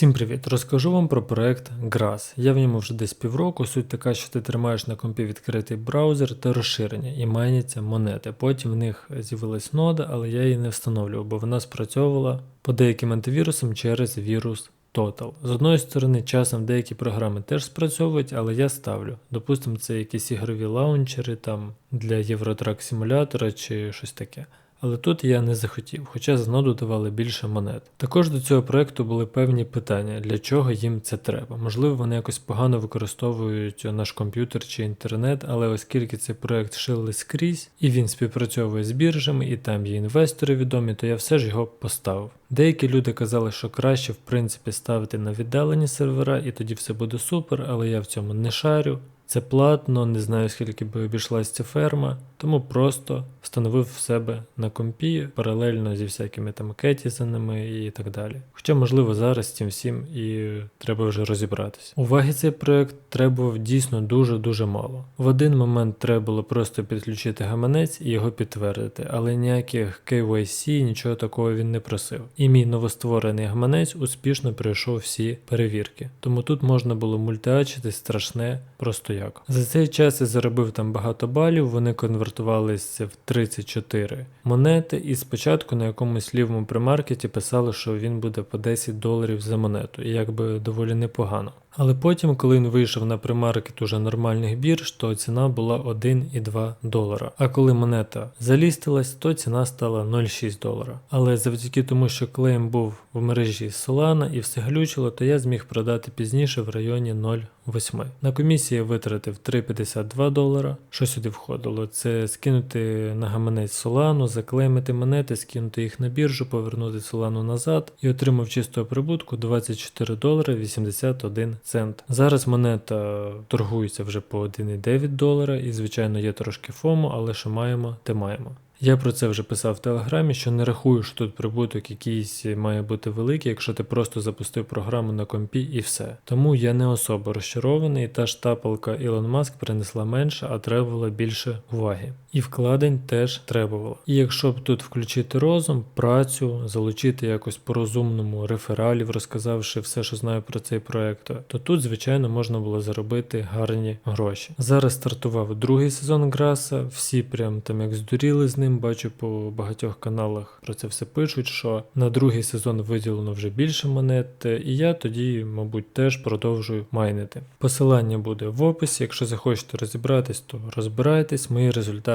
Всім привіт! Розкажу вам про проект GRAS. Я в ньому вже десь півроку. Суть така, що ти тримаєш на компі відкритий браузер та розширення і майняться монети. Потім в них з'явилась нода, але я її не встановлював, бо вона спрацьовувала по деяким антивірусам через вірус Total. З одної сторони, часом деякі програми теж спрацьовують, але я ставлю. Допустимо, це якісь ігрові лаунчери там для Євротрак симулятора чи щось таке. Але тут я не захотів, хоча за ноду давали більше монет. Також до цього проекту були певні питання, для чого їм це треба. Можливо, вони якось погано використовують наш комп'ютер чи інтернет, але оскільки цей проект шили скрізь і він співпрацьовує з біржами, і там є інвестори відомі, то я все ж його поставив. Деякі люди казали, що краще в принципі ставити на віддалені сервера, і тоді все буде супер, але я в цьому не шарю. Це платно, не знаю скільки би обійшлась ця ферма, тому просто встановив в себе на компі паралельно зі всякими там кетізанами і так далі. Хоча, можливо, зараз з цим всім і треба вже розібратися. Уваги цей проект требував дійсно дуже-дуже мало. В один момент треба було просто підключити гаманець і його підтвердити, але ніяких KYC, нічого такого він не просив. І мій новостворений гаманець успішно пройшов всі перевірки. Тому тут можна було мультиачити страшне просто як. За цей час я заробив там багато балів, вони конвертувалися в 34 монети, і спочатку на якомусь лівому примаркеті писали, що він буде по 10 доларів за монету, і якби доволі непогано. Але потім, коли він вийшов на примаркет уже нормальних бірж, то ціна була 1,2 долара. А коли монета залістилась, то ціна стала 0,6 долара. Але завдяки тому, що клейм був в мережі Solana і все глючило, то я зміг продати пізніше в районі 0,8. На комісії я витратив 3,52 долара. Що сюди входило? Це скинути на гаманець Solana, заклеймити монети, скинути їх на біржу, повернути Solana назад і отримав чистого прибутку 24 долара 81 цент. Зараз монета торгується вже по 1,9 долара, і, звичайно, є трошки фому, але що маємо, те маємо. Я про це вже писав в телеграмі, що не рахую, що тут прибуток якийсь має бути великий, якщо ти просто запустив програму на компі і все. Тому я не особо розчарований, та ж тапалка Ілон Маск принесла менше, а требувала більше уваги. І вкладень теж требувало. І якщо б тут включити розум, працю, залучити якось по-розумному рефералів, розказавши все, що знаю про цей проект, то тут, звичайно, можна було заробити гарні гроші. Зараз стартував другий сезон Граса, всі прям там як здуріли з ним, бачу по багатьох каналах про це все пишуть, що на другий сезон виділено вже більше монет, і я тоді, мабуть, теж продовжую майнити. Посилання буде в описі. Якщо захочете розібратись, то розбирайтесь. Мої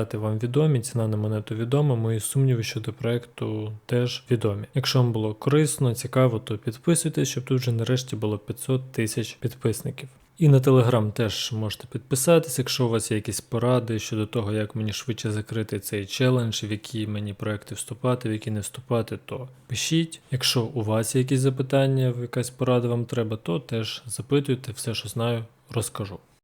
результати вам відомі, ціна на монету відома, мої сумніви щодо проекту теж відомі. Якщо вам було корисно, цікаво, то підписуйтесь, щоб тут вже нарешті було 500 тисяч підписників. І на Телеграм теж можете підписатись, якщо у вас є якісь поради щодо того, як мені швидше закрити цей челендж, в які мені проекти вступати, в які не вступати, то пишіть. Якщо у вас є якісь запитання, якась порада вам треба, то теж запитуйте, все, що знаю, розкажу.